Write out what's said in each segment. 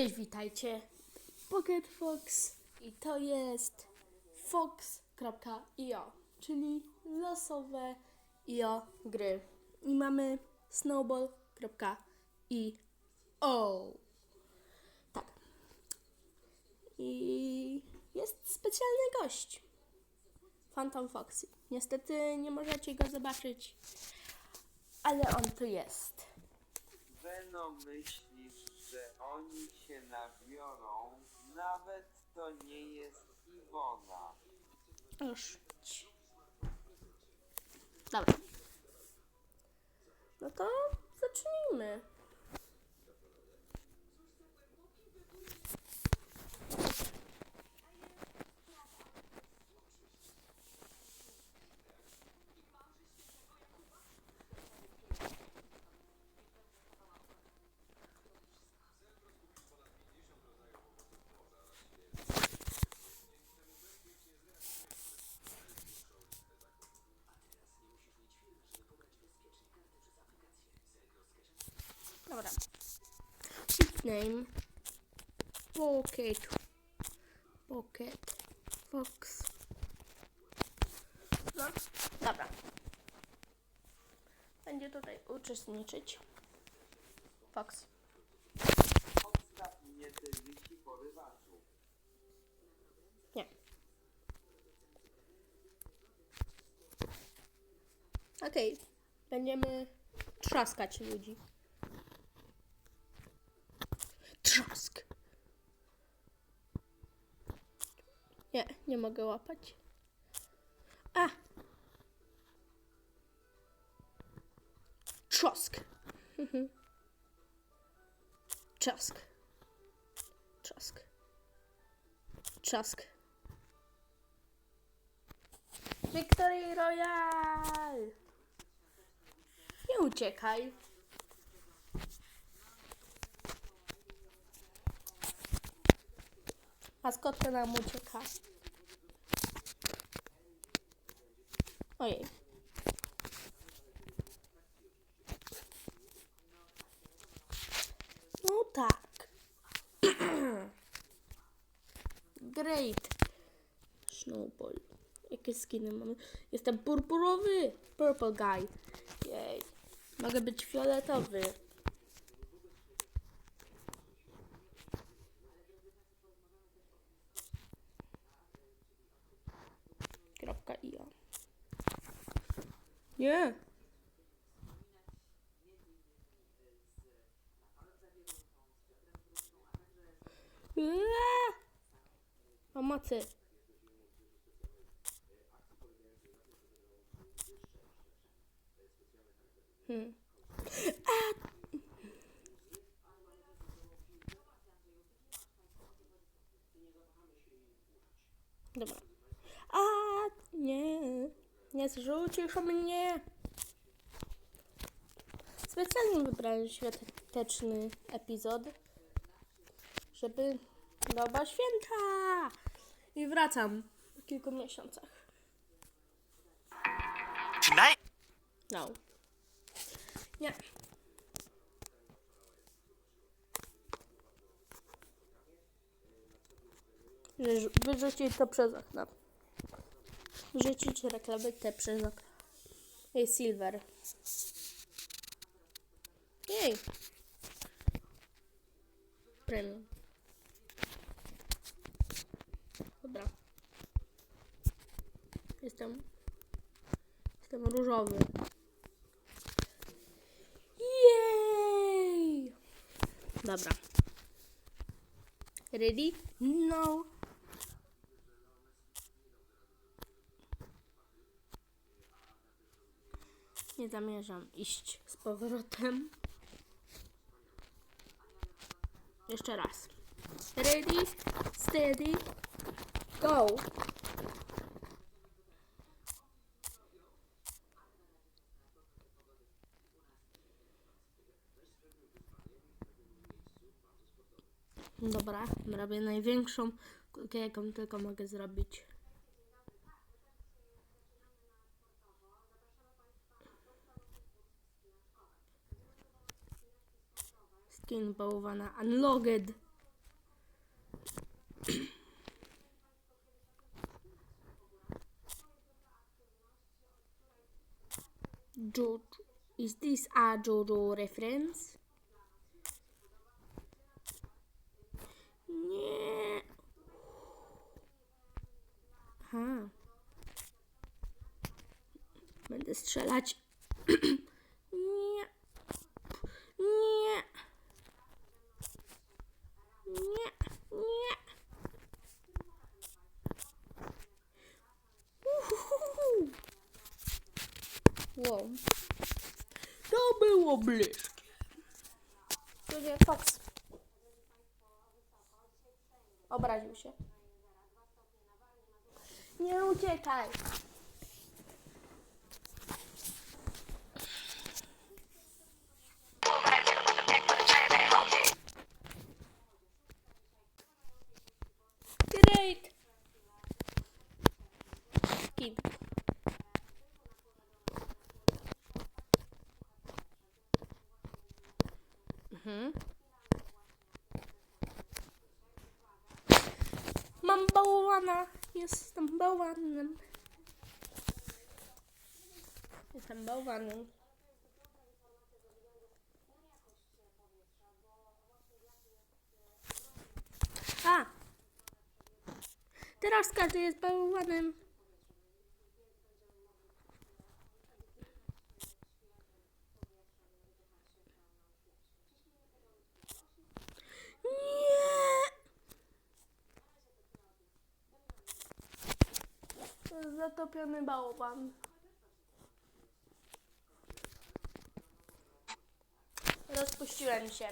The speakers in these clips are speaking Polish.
Cześć, witajcie. Pocket Fox i to jest fox.io, czyli losowe io gry. I mamy snowball.io. Tak. I jest specjalny gość. Phantom Foxy. Niestety nie możecie go zobaczyć, ale on tu jest. Venom oni się nabiorą? Nawet to nie jest Iwona. Już. Dobra. No to zacznijmy. Dobra. Nickname. Pocket. Pocket. Fox. No, dobra. Będzie tutaj uczestniczyć. Fox. Nie. Okej. Będziemy trzaskać ludzi. Trzask. Nie, nie mogę łapać. A! Trzask. Trzask. Trzask. Trzask. Victory Royale! Nie uciekaj. Maskotka nam ucieka. Ojej. No tak. Great. Snowball. Jakie skiny mamy? Jestem purpurowy. Purple guy. Jej. Mogę być fioletowy. Kropka io. Nie. Eee! Pomocy. Hmm. Dobra. A nie. Nie zrzucisz mnie. Specjalnie wybrałem świąteczny epizod, żeby doba święta. I wracam po kilku miesiącach. Tonight, No. Nie. Wyrzu- Wyrzucić to przez okno. Wyrzucić reklamy te przez. Ej, Silver. Jej. Premium. Dobra. Jestem. Jestem różowy. Jej! Dobra. Ready? No. Nie zamierzam iść z powrotem. Jeszcze raz. Ready, steady, go. Dobra, robię największą jaką tylko mogę zrobić. Skin bałwana unlocked. Jojo. Is this a Jojo reference? Nie. Aha. Będę strzelać. Nie. Nie. Nie. Nie. Uhuhu. Wow. To było bliskie. Nie Fox. Obraził się. Nie uciekaj. Mhm. Mam bałwana. Jestem bałwanem. Jestem bałwanem. A! Teraz każdy jest bałwanem. Nie! To jest zatopiony bałwan. Rozpuściłem się.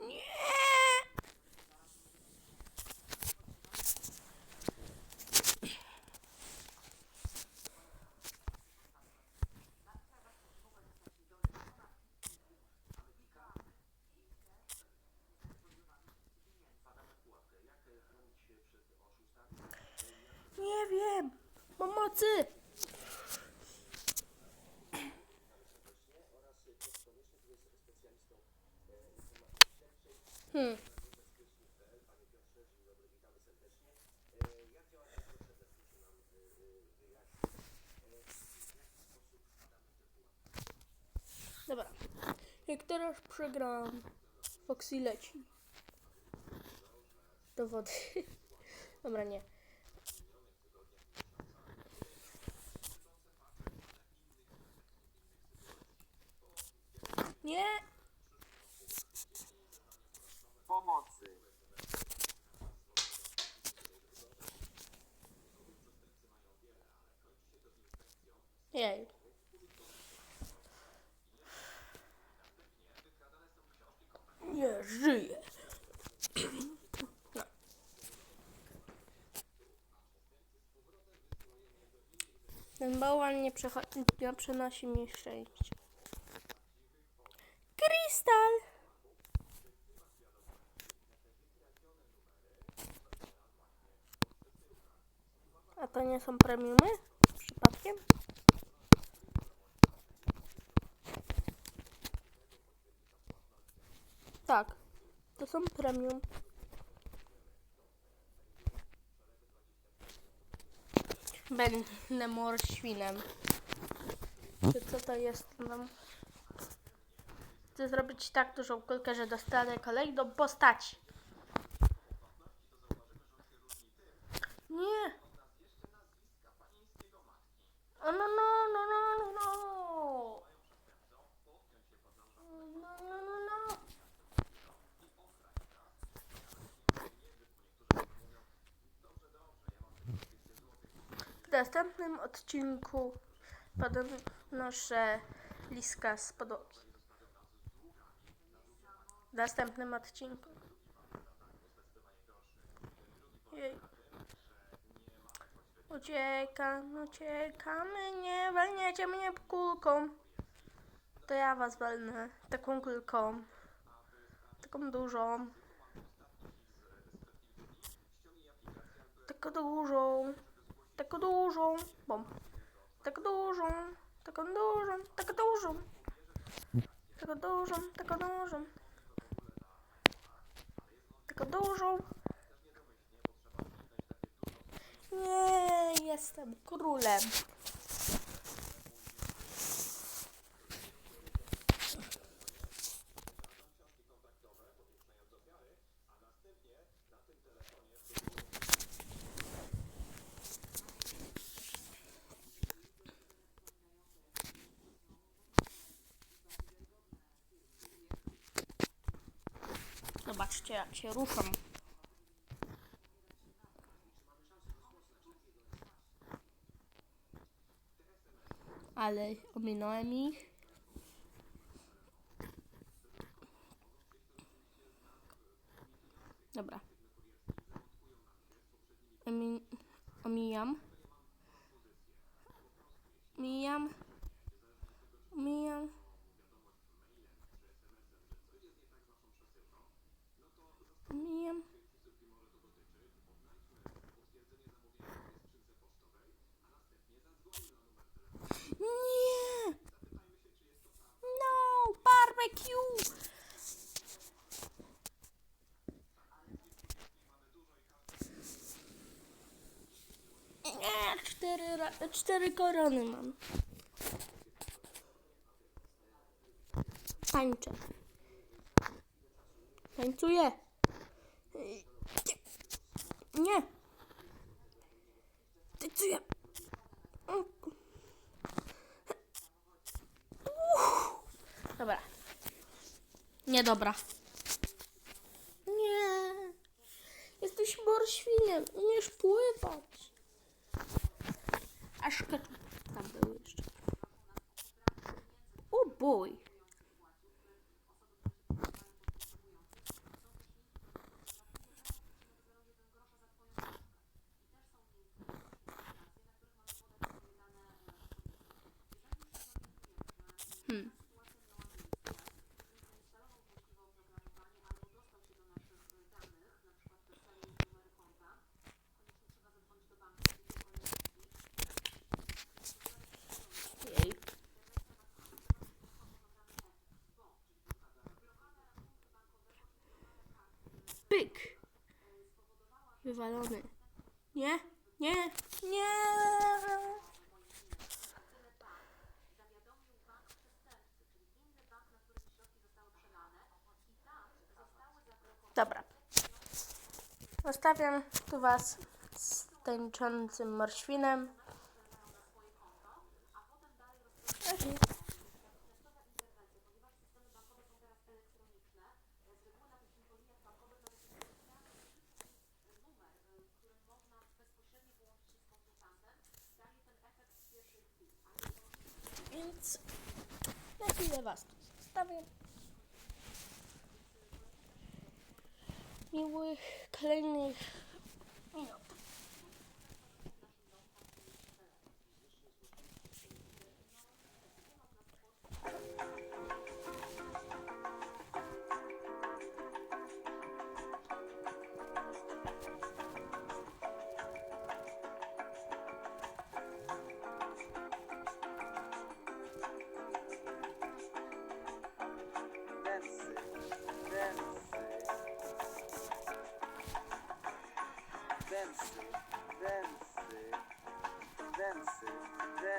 Nie! Nie wiem. Pomocy! Hmm. Dobra. Jak teraz przegram, Foxy leci. Do wody. Dobra, nie. Nie! Pomocy. Jej. Nie żyje. Ten bałwan nie, przynosi mi szczęścia. Krystal! A to nie są premiumy? Przypadkiem? Tak, to są premium. Będę morświnem. Czy co to jest tam? Chcę zrobić tak dużą kulkę, że dostanę kolejną postać. Nie. O, no, no, no, no, no, no. No, no, no, no. W następnym odcinku podnoszę liska z podłogi. W następnym odcinku. Jej. Uciekam, uciekamy, nie walniecie mnie kulką. to ja was walnę. Taką kulką. Taką dużą. Taką dużą. Taką dużą. Bom. Taką dużą. Taką dużą. Taką dużą. Taką dużą. Taką dużą. Taką dużą. Nie, jestem królem. Zobaczcie, jak się ruszam. Ale ominąłem ich. Dobra. Omi omijam. Omijam. Omijam. Omijam. Nie! No! Barbecue! Nie, cztery, korony mam. Tańczę. Tańcuję. Nie. Tańcuję. Dobra. Niedobra. Nie. Jesteś morświnem. Umiesz pływać. Aż ketchup tam był jeszcze. O bój. Hmm. Jej. Pyk. Wywalony. Nie, nie, nie. Dobra. Zostawiam tu was z tańczącym morświnem. Okay. Więc was tu zostawię. Miłych kolejnych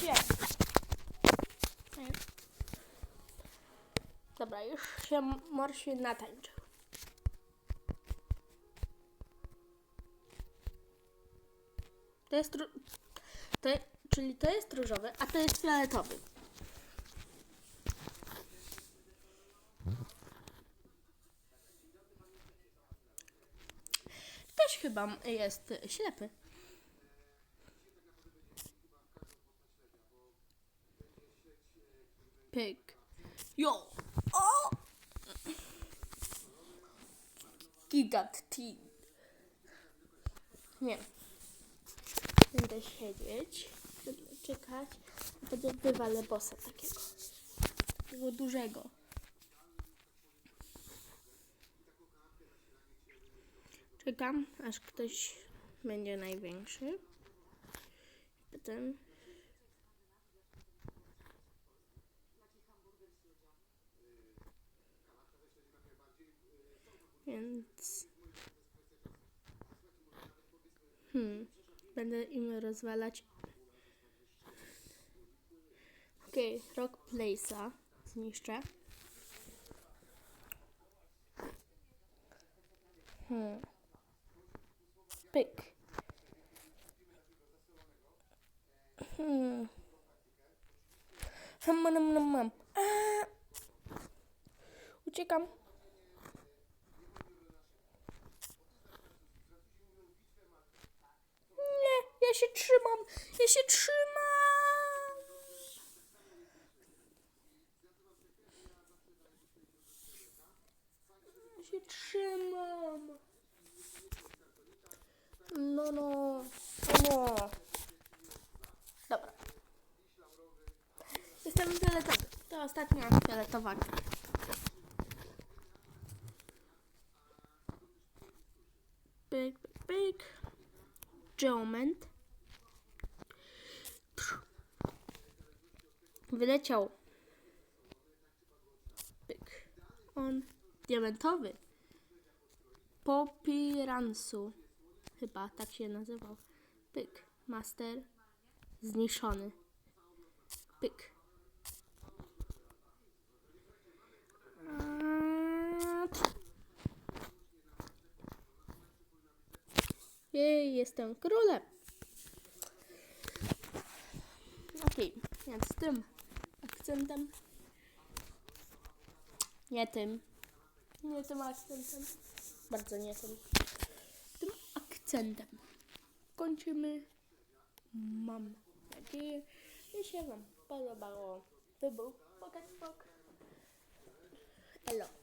Wiecie. Dobra. Dobra, już się Morświn natańczył. To jest, to, czyli to jest różowy, a to jest fioletowy. Też chyba jest ślepy. Teen. Nie. Będę siedzieć, będę czekać, potem wywalę bossa takiego. Takiego dużego. Czekam, aż ktoś będzie największy. Potem Więc. Hmm. Będę im rozwalać. Okej, okay, Rock Place'a zniszczę. Hmm. Pyk. Hmm. Ham, mam, mam. Aaa! Uciekam. Nie, ja się trzymam, ja się trzymam. Ja się trzymam. No, no, no. Dobra. Jestem fioletowy. To ostatnia fioletowa. gra. Pyk, pyk, pyk. Geoment. Wyleciał. Pyk. On diamentowy. Popiransu. Chyba tak się nazywał. Pyk. Master. Zniszczony. Pyk. Jej, jestem królem. Okej, więc tym akcentem. Nie tym. Nie tym akcentem. Bardzo nie tym. Tym akcentem. Kończymy. Mam nadzieję, że się Wam podobało. To był Pocket Elo.